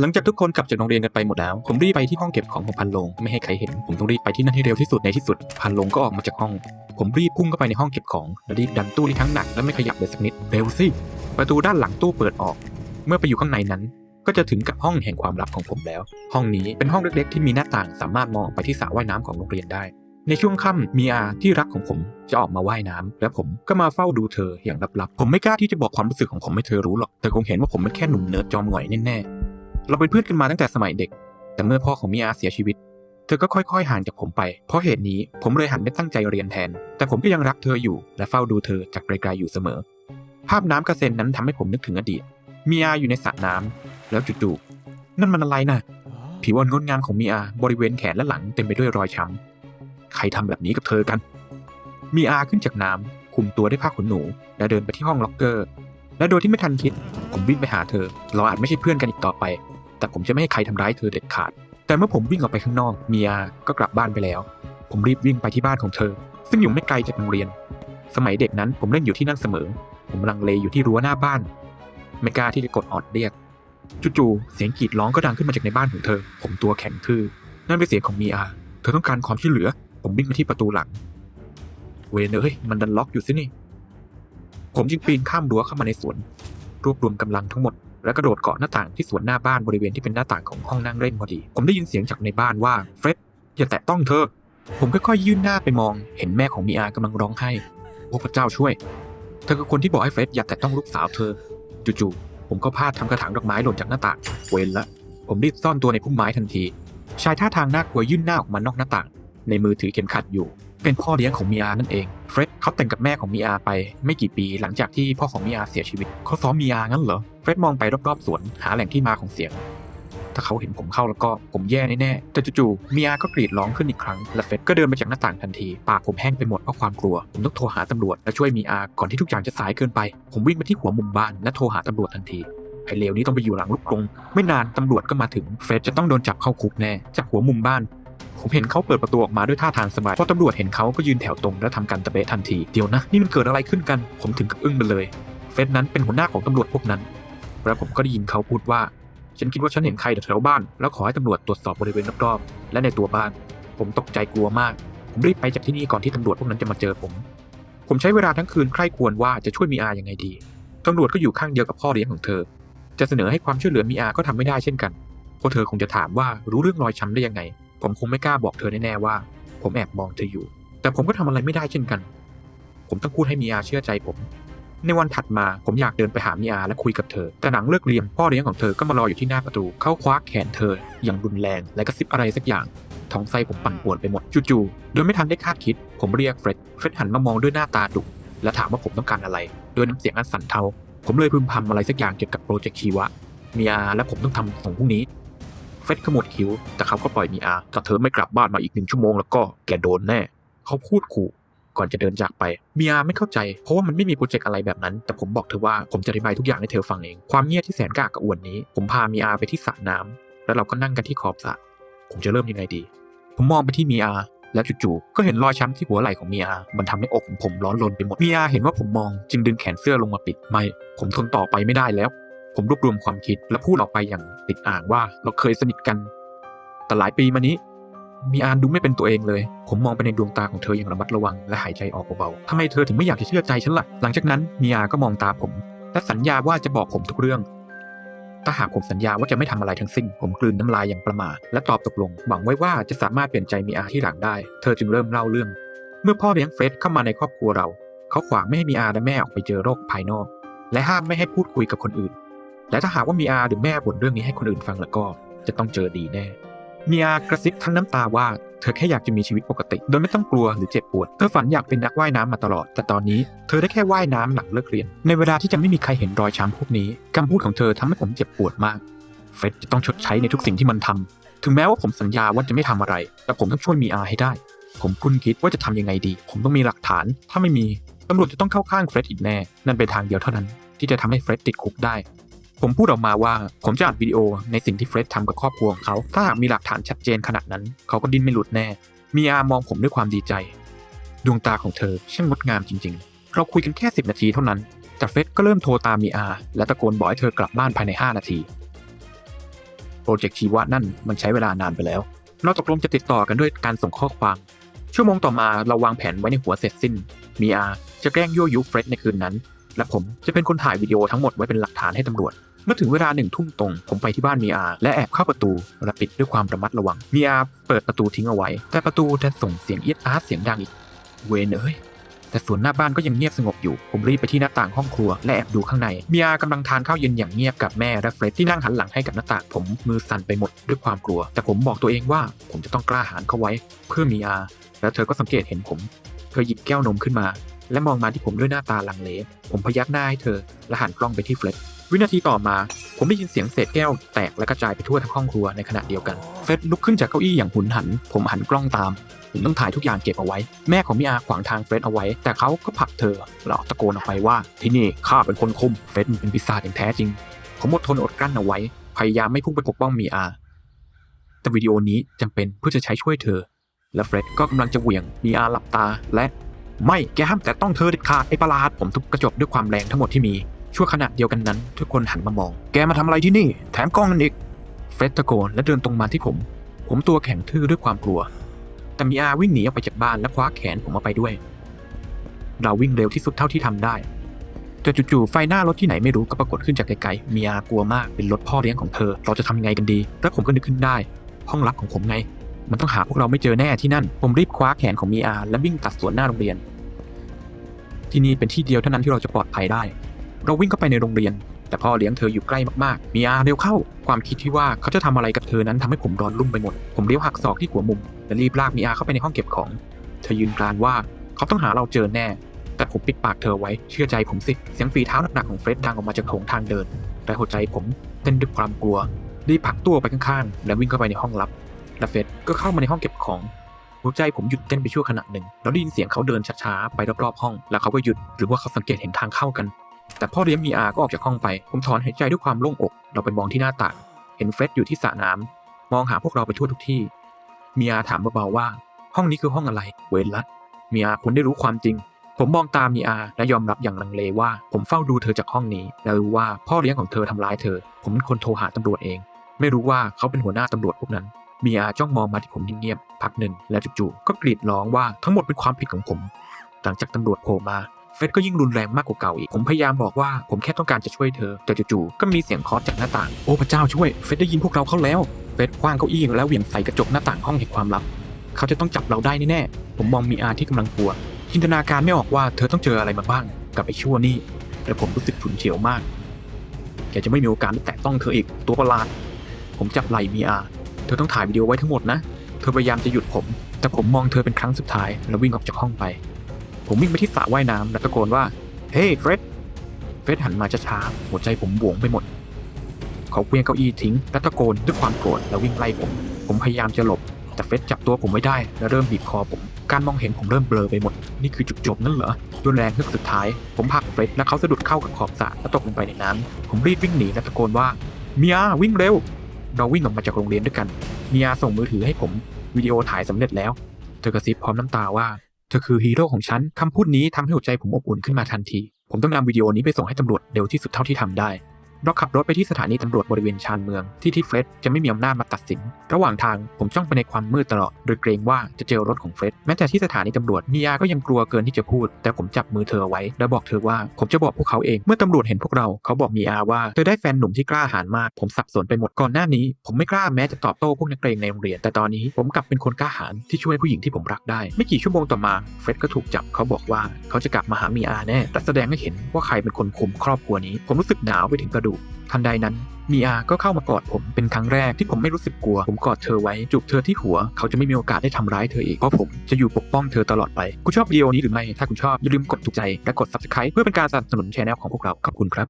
หลังจากทุกคนกลับจากโรงเรียนกันไปหมดแล้ว ผมรีบไปที่ห้องเก็บของของพันลงไม่ให้ใครเห็น ผมต้องรีบไปที่นั่นให้เร็วที่สุดในที่สุด พันลงก็ออกมาจากห้อง ผมรีบพุ่งเข้าไปในห้องเก็บของและรีบดันตู้ที่ทั้งหนักและไม่ขยับเลยสักนิดเร็วสิประตูด้านหลังตู้เปิดออก เมื่อไปอยู่ข้างในนั้น ก็จะถึงกับห้องแห่งความลับของผมแล้ว ห้องนี้เป็นห้องเล็กๆที่มีหน้าต่างสามารถมองไปที่สระว่ายน้ำของโรงเรียนได้ ในช่วงค่ำมีอาที่รักของผมจะออกมาว่ายน้ำและผมก็มาเฝ้าดูเธออย่างลับๆผมไม่กล้าที่จะบอกความรู้สึกของผมให้เธอรู้หรอกเธอคงเห็นว่าผมเป็นแค่หนุ่มเนิร์ดจอมหงอยแน่ๆ เราเป็นเพื่อนกันมาตั้งแต่สมัยเด็ก แต่เมื่อพ่อของมีอาเสียชีวิต เธอก็ค่อยๆ ห่างจากผมไป เพราะเหตุนี้ผมเลยหันไปตั้งใจเรียนแทน แต่ผมก็ยังรักเธออยู่ และเฝ้าดูเธอจากไกลๆอยู่เสมอ ภาพน้ำกระเซ็นนั้นทำให้ผมนึกถึงอดีตมีอาอยู่ในสระน้ำแล้วจู่ๆนั่นมันอะไรน่ะผิวอ่อนงดงามของมีอาบริเวณแขนและหลังเต็มไปด้วยรอยช้ำใครทำแบบนี้กับเธอกัน มีอาขึ้นจากน้ำคุมตัวด้วยผ้าขนหนู และเดินไปที่ห้องล็อกเกอร์ และโดยที่ไม่ทันคิด ผมวิ่งไปหาเธอ เราอาจไม่ใช่เพื่อนกันอีกต่อไป แต่ผมจะไม่ให้ใครทำร้ายเธอเด็ดขาด แต่เมื่อผมวิ่งออกไปข้างนอกเมีอาก็กลับบ้านไปแล้ว ผมรีบวิ่งไปที่บ้านของเธอ ซึ่งอยู่ไม่ไกลจากโรงเรียน สมัยเด็กนั้นผมเล่นอยู่ที่นั่นเสมอ ผมลังเลอยู่ที่รั้วหน้าบ้าน ไม่กล้าที่จะกดออดเรียกจู่ๆเสียงกรีดร้องก็ดังขึ้นมาจากในบ้านของเธอ ผมตัวแข็งคือนั่นเป็นเสียงของเมีอาเธอต้องการความช่วยเหลือ ผมวิ่งไปที่ประตูหลัง เวนเอ้ยมันดันล็อกอยู่สินี่ ผมจึงปีนข้ามรั้วเข้ามาในสวน รวบรวมกำลังทั้งหมด แล้วกระโดดเกาะหน้าต่างที่สวนหน้าบ้านบริเวณที่เป็นหน้าต่างของห้องนั่งเล่นพอดี ผมได้ยินเสียงจากในบ้านว่าเฟร็ดอย่าแตะต้องเธอ ผมค่อยๆยื่นหน้าไปมอง เห็นแม่ของมีอากำลังร้องไห้โอ้พระเจ้าช่วย เธอคือคนที่บอกให้เฟร็ดอย่าแตะต้องลูกสาวเธอ จู่ๆ ผมก็พลาดทำกระถางดอกไม้หล่นจากหน้าต่าง เวนละ ผมรีบซ่อนตัวในพุ่มไม้ทันที ชายท่าทางน่ากลัวยื่นหน้าออกมานอกหน้าต่าง ในมือถือเข็มขัดอยู่ เป็นพ่อเลี้ยงของมีอานั่นเองเฟร็ดเขาแต่งกับแม่ของมีอาไป ไม่กี่ปีหลังจากที่พ่อของมีอาเสียชีวิตเขาซ้อมมีอางั้นเหรอเฟร็ดมองไปรอบๆสวนหาแหล่งที่มาของเสียง ถ้าเขาเห็นผมเข้าแล้วก็ผมแย่แน่ๆแต่จู่ๆมีอาก็กรีดร้องขึ้นอีกครั้งและเฟร็ดก็เดินมาจากหน้าต่างทันทีปากผมแห้งไปหมดเพราะความกลัว ผมต้องโทรหาตำรวจและช่วยมีอาก่อนที่ทุกอย่างจะสายเกินไป ผมวิ่งไปที่หัวมุมบ้านและโทรหาตำรวจทันทีไอเลวนี้ต้องไปอยู่หลังลูกกรงไม่นานตำรวจก็มาถึงเฟร็ดจะต้องโดนจับเข้าคุกแน่จากหัวมุมบ้าน ผมเห็นเขาเปิดประตูออกมาด้วยท่าทางสบายพอตำรวจเห็นเขาก็ยืนแถวตรงและทำการตะเบะทันทีเดี๋ยวนะ นี่มันเกิดอะไรขึ้นกัน ผมถึงกับอึ้งไปเลย เฟสนั้นเป็นหัวหน้าของตำรวจพวกนั้นแล้วผมก็ได้ยินเขาพูดว่า ฉันคิดว่าฉันเห็นใครแถวบ้าน แล้วขอให้ตำรวจตรวจสอบบริเวณรอบๆและในตัวบ้าน ผมตกใจกลัวมาก ผมรีบไปจากที่นี่ก่อนที่ตำรวจพวกนั้นจะมาเจอผม ผมใช้เวลาทั้งคืนใคร่ควรว่าจะช่วยมีอายังไงดีตำรวจก็อยู่ข้างเดียวกับพ่อเลี้ยงของเธอ จะเสนอให้ความช่วยเหลือมีอาก็ทำไม่ได้เช่นกันเพราะเธอคงจะถามว่ารู้เรื่องรอยช้ำได้ยังไง ผมคงไม่กล้าบอกเธอแน่ๆว่า ผมแอบมองเธออยู่ แต่ผมก็ทำอะไรไม่ได้เช่นกัน ผมต้องพูดให้มีอาเชื่อใจผม ในวันถัดมาผมอยากเดินไปหามีอาและคุยกับเธอ แต่หนังเลิกเรียนพ่อเลี้ยงของเธอก็มารออยู่ที่หน้าประตู เขาคว้าแขนเธอ อย่างรุนแรง และกระซิบอะไรสักอย่างท้องไส้ผมปั่นป่วนไปหมดจู่ๆโดยไม่ทันได้คาดคิด ผมเรียกเฟร็ดเฟร็ดหันมามองด้วยหน้าตาดุและถามว่าผมต้องการอะไรด้วยน้ำเสียงอันสั่นเทา ผมเลยพึมพำอะไรสักอย่างเกี่ยวกับโปรเจกต์ชีวะ มีอาและผมต้องทำส่งพรุ่งนี้ เฟร็ดขมวดคิ้วแต่เขาก็ปล่อยมีอาถ้าเธอไม่กลับบ้านมาอีกหนึ่งชั่วโมงแล้วก็แกโดนแน่ เขาพูดขู่ก่อนจะเดินจากไปมีอาไม่เข้าใจ เพราะว่ามันไม่มีโปรเจกต์อะไรแบบนั้น แต่ผมบอกเธอว่าผมจะอธิบายทุกอย่างให้เธอฟังเอง ความเงียบที่แสนกล้ากระอ่วนนี้ ผมพามีอาไปที่สระน้ำแล้วเราก็นั่งกันที่ขอบสระผมจะเริ่มยังไงดี ผมมองไปที่มีอาแล้วจู่ๆ ก็เห็นรอยช้ำที่หัวไหล่ของมีอา มันทำให้อกของผมร้อนรนไปหมด มีอาเห็นว่าผมมอง จึงดึงแขนเสื้อลงมาปิด ไม่ ผมทนต่อไปไม่ได้แล้ว ผมรวบรวมความคิดและพูดออกไปอย่างติดอ่างว่าเราเคยสนิทกัน แต่หลายปีมานี้ มีอานดูไม่เป็นตัวเองเลย ผมมองไปในดวงตาของเธออย่างระมัดระวังและหายใจออกเบาๆทำไมเธอถึงไม่อยากจะเชื่อใจฉันล่ะ หลังจากนั้นมีอาก็มองตาผม และสัญญาว่าจะบอกผมทุกเรื่อง ถ้าหากผมสัญญาว่าจะไม่ทำอะไรทั้งสิ้น ผมกลืนน้ำลายอย่างประมาทและตอบตกลง หวังไว้ว่าจะสามารถเปลี่ยนใจมีอาที่หลังได้ เธอจึงเริ่มเล่าเรื่อง เมื่อพ่อเลี้ยงเฟรดเข้ามาในครอบครัวเรา เขาขวางไม่ให้มีอาและแม่ออกไปเจอโรคภายนอก และห้ามไม่ให้พูดคุยกับคนอื่น และถ้าหากว่ามีอาหรือแม่บ่นเรื่องนี้ให้คนอื่นฟังแล้วก็จะต้องเจอดีแน่ มีอากระซิบทั้งน้ำตาว่าเธอแค่อยากจะมีชีวิตปกติ โดยไม่ต้องกลัวหรือเจ็บปวด เธอฝันอยากเป็นนักว่ายน้ำมาตลอด แต่ตอนนี้เธอได้แค่ว่ายน้ำหลังเลิกเรียน ในเวลาที่จะไม่มีใครเห็นรอยช้ำพวกนี้คำพูดของเธอทำให้ผมเจ็บปวดมาก เฟร็ดจะต้องชดใช้ในทุกสิ่งที่มันทำถึงแม้ว่าผมสัญญาว่าจะไม่ทำอะไร แต่ผมต้องช่วยมีอาให้ได้ ผมคุ้นคิดว่าจะทำยังไงดี ผมต้องมีหลักฐาน ถ้าไม่มีตำรวจจะต้องเข้าข้างเฟร็ดอีกแน่ นั่นเป็นทางเดียวเท่านั้น ที่จะทำให้เฟรดติดคุกได้ ผมพูดออกมาว่าผมจะอัดวิดีโอในสิ่งที่เฟร็ดทำกับครอบครัวของเขา ถ้าหากมีหลักฐานชัดเจนขนาดนั้น เขาก็ดิ้นไม่หลุดแน่ มีอามองผมด้วยความดีใจ ดวงตาของเธอช่างงดงามจริง ๆ เราคุยกันแค่สิบนาทีเท่านั้น แต่เฟร็ดก็เริ่มโทรตามมีอา และตะโกนบอกให้เธอกลับบ้านภายใน 5 นาที โปรเจกต์ชีวะนั่นมันใช้เวลานานไปแล้ว เราตกลงจะติดต่อกันด้วยการส่งข้อความ ชั่วโมงต่อมาเราวางแผนไว้ในหัวเสร็จสิ้น มีอาจะแกล้งยั่วยุเฟร็ดในคืนนั้นและผมจะเป็นคนถ่ายวิดีโอทั้งหมดไว้เป็นหลักฐานให้ตำรวจ เมื่อถึงเวลาหนึ่งทุ่มตรง ผมไปที่บ้านมีอาและแอบเข้าประตูและปิดด้วยความระมัดระวังมีอาเปิดประตูทิ้งเอาไว้ แต่ประตูดันส่งเสียงเอียดอาร์ตเสียงดังอีก เวนเอ้ยแต่ส่วนหน้าบ้านก็ยังเงียบสงบอยู่ ผมรีบไปที่หน้าต่างห้องครัวและแอบดูข้างในมีอากำลังทานข้าวเย็นอย่างเงียบกับแม่และเฟรดที่นั่งหันหลังให้กับหน้าต่างผมมือสั่นไปหมดด้วยความกลัว แต่ผมบอกตัวเองว่าผมจะต้องกล้าหาญเข้าไว้ เพื่อมีอาแล้วเธอก็สังเกตเห็นผม เธอหยิบแก้วนมขึ้นมา และมองมาที่ผมด้วยหน้าตาลังเล ผมพยักหน้าให้เธอ และหันกล้องไปที่เฟรด วินาทีต่อมา ผมได้ยินเสียงเศษแก้วแตกและกระจายไปทั่วทั้งห้องครัวในขณะเดียวกัน เฟร็ดลุกขึ้นจากเก้าอี้อย่างหุนหัน ผมหันกล้องตาม ผมต้องถ่ายทุกอย่างเก็บเอาไว้ แม่ของมิอาขวางทางเฟร็ดเอาไว้ แต่เขาก็ผลักเธอแล้วตะโกนออกไปว่า ที่นี่ข้าเป็นคนคุม เฟร็ดมันเป็นปีศาจอย่างแท้จริง ผมอดทนอดกลั้นเอาไว้ พยายามไม่พุ่งไปปกป้องมีอา แต่วิดีโอนี้จำเป็นเพื่อจะใช้ช่วยเธอ และเฟร็ดก็กำลังจะเหวี่ยงมีอาหลับตาและไม่แกห้ามแต่ต้องเธอเด็ดขาดไอ้ประหลาดผมทุบกระจกด้วยความแรงทั้งหมดที่มี ชั่วขณะเดียวกันนั้น ทุกคนหันมามอง แกมาทำอะไรที่นี่ แถมกล้องนั่นอีก เฟรดตะโกนและเดินตรงมาที่ผม ผมตัวแข็งทื่อด้วยความกลัว แต่มีอาวิ่งหนีออกไปจากบ้านและคว้าแขนผมมาไปด้วย เราวิ่งเร็วที่สุดเท่าที่ทำได้แต่จู่ๆไฟหน้ารถที่ไหนไม่รู้ก็ปรากฏขึ้นจากไกลๆ มีอากลัวมากเป็นรถพ่อเลี้ยงของเธอ เราจะทำยังไงกันดี แล้วผมก็นึกขึ้นได้ ห้องลับของผมไง มันต้องหาพวกเราไม่เจอแน่ที่นั่น ผมรีบคว้าแขนของมีอาและวิ่งตัดสวนหน้าโรงเรียน ที่นี่เป็นที่เดียวเท่านั้นที่เราจะปลอดภัยได้ เราวิ่งเข้าไปในโรงเรียน แต่พ่อเลี้ยงเธออยู่ใกล้มากๆ มีอาเร็วเข้า ความคิดที่ว่าเขาจะทำอะไรกับเธอนั้นทำให้ผมร้อนรุ่มไปหมด ผมเลี้ยวหักศอกที่หัวมุมและรีบลากมีอาเข้าไปในห้องเก็บของ เธอยืนกรานว่าเขาต้องหาเราเจอแน่ แต่ผมปิดปากเธอไว้ เชื่อใจผมสิ เสียงฝีเท้าหนักๆของเฟร็ดดังออกมาจากโถงทางเดิน แต่หัวใจผมเต้นด้วยความกลัว รีบผลักตัวไปข้างๆ และวิ่งเข้าไปในห้องลับ และเฟร็ดก็เข้ามาในห้องเก็บของหัวใจผมหยุดเต้นไปชั่วขณะหนึ่ง แล้วได้ยินเสียงเขาเดินช้าๆ ไปรอบๆห้อง แล้วเขาก็หยุด หรือว่าเขาสังเกตเห็นทางเข้ากัน แต่พ่อเลี้ยงมีอาก็ออกจากห้องไป ผมถอนหายใจด้วยความโล่งอก เราไปมองที่หน้าต่าง เห็นเฟรดอยู่ที่สระน้ำมองหาพวกเราไปทั่วทุกที่ มีอาถามเบาๆว่า ห้องนี้คือห้องอะไร เวรลัดมีอาคุณได้รู้ความจริง ผมมองตามมีอาและยอมรับอย่างลังเลว่า ผมเฝ้าดูเธอจากห้องนี้ และรู้ว่าพ่อเลี้ยงของเธอทำร้ายเธอ ผมเป็นคนโทรหาตำรวจเอง ไม่รู้ว่าเขาเป็นหัวหน้าตำรวจพวกนั้นมีอาจ้องมองมาที่ผมเงียบๆพักหนึ่งแล้วจู่ๆก็กรีดร้องว่าทั้งหมดเป็นความผิดของผม หลังจากตำรวจโผล่มา เฟร็ดก็ยิ่งรุนแรงมากกว่าเก่าอีก ผมพยายามบอกว่าผมแค่ต้องการจะช่วยเธอ แต่จู่ๆ ก็มีเสียงเคาะจากหน้าต่าง โอ้พระเจ้าช่วย เฟร็ดได้ยินพวกเราเข้าแล้ว เฟร็ดคว้างเก้าอี้แล้วเหวี่ยงใส่กระจกหน้าต่างห้องแห่งความลับ เขาจะต้องจับเราได้แน่ๆ ผมมองมีอาที่กำลังกลัว จินตนาการไม่ออกว่าเธอต้องเจออะไรมาบ้าง กับไอ้ชั่วนี่ แต่ผมรู้สึกฉุนเฉียวมาก แกจะไม่มีโอกาสแตะต้องเธออีก ตัวประหลาด ผมจับไหล่มีอา เธอต้องถ่ายวิดีโอไว้ทั้งหมดนะ เธอพยายามจะหยุดผม แต่ผมมองเธอเป็นครั้งสุดท้ายแล้ววิ่งออกจากห้องไป ผมวิ่งไปที่สระว่ายน้ำและตะโกนว่า เฮ้ยเฟร็ด เฟร็ดหันมาช้าๆหัวใจผมบวงไปหมด เขาเควียงเก้าอี้ทิ้งและตะโกนด้วยความโกรธแล้ววิ่งไล่ผม ผมพยายามจะหลบ แต่เฟร็ดจับตัวผมไว้ได้และเริ่มบีบคอผม การมองเห็นผมเริ่มเบลอไปหมด นี่คือจุดจบนั่นเหรอด้วยแรงฮือกสุดท้าย ผมผลักเฟร็ดและเขาสะดุดเข้ากับขอบสระและตกลงไปในน้ำผมรีบวิ่งหนีและตะโกนว่าเมียวิ่งเร็ว เราวิ่งออกมาจากโรงเรียนด้วยกันเมียส่งมือถือให้ผมวิดีโอถ่ายสำเร็จแล้ว เธอกระซิบพร้อมน้ำตาว่า เธอคือฮีโร่ของฉันคำพูดนี้ทำให้หัวใจผมอบอุ่นขึ้นมาทันที ผมต้องนำวิดีโอนี้ไปส่งให้ตำรวจเร็วที่สุดเท่าที่ทำได้ เราขับรถไปที่สถานีตำรวจบริเวณชานเมืองที่ที่เฟร็ดจะไม่มีอำนาจมาตัดสิน ระหว่างทางผมจ้องไปในความมืดตลอด โดยเกรงว่าจะเจอรถของเฟร็ดแม้แต่ที่สถานีตำรวจมียาก็ยังกลัวเกินที่จะพูด แต่ผมจับมือเธอไว้ และบอกเธอว่าผมจะบอกพวกเขาเองเมื่อตำรวจเห็นพวกเราเขาบอกมีอาว่าเธอได้แฟนหนุ่มที่กล้าหาญมาก ผมสับสนไปหมดก่อนหน้านี้ ผมไม่กล้าแม้จะตอบโต้พวกนักเรียนในโรงเรียน แต่ตอนนี้ผมกลับเป็นคนกล้าหาญที่ช่วยผู้หญิงที่ผมรักได้ ไม่กี่ชั่วโมงต่อมาเฟร็ดก็ถูกจับเขาบอกว่าเขาจะกลับมาหามีอาแน่และแสดงให้เห็นว่าใครเป็นคนคุมครอบครัวนี้ ผมรู้สึกหนาวไปถึงกระดูกทันใดนั้นมีอาก็เข้ามากอดผมเป็นครั้งแรกที่ผมไม่รู้สึกกลัว ผมกอดเธอไว้จูบเธอที่หัว เขาจะไม่มีโอกาสได้ทำร้ายเธออีก เพราะผมจะอยู่ปกป้องเธอตลอดไป คุณชอบวิดีโอนี้หรือไม่ ถ้าคุณชอบอย่าลืมกดถูกใจและกด subscribe เพื่อเป็นการสนับสนุนช anel ของพวกเรา ขอบคุณครับ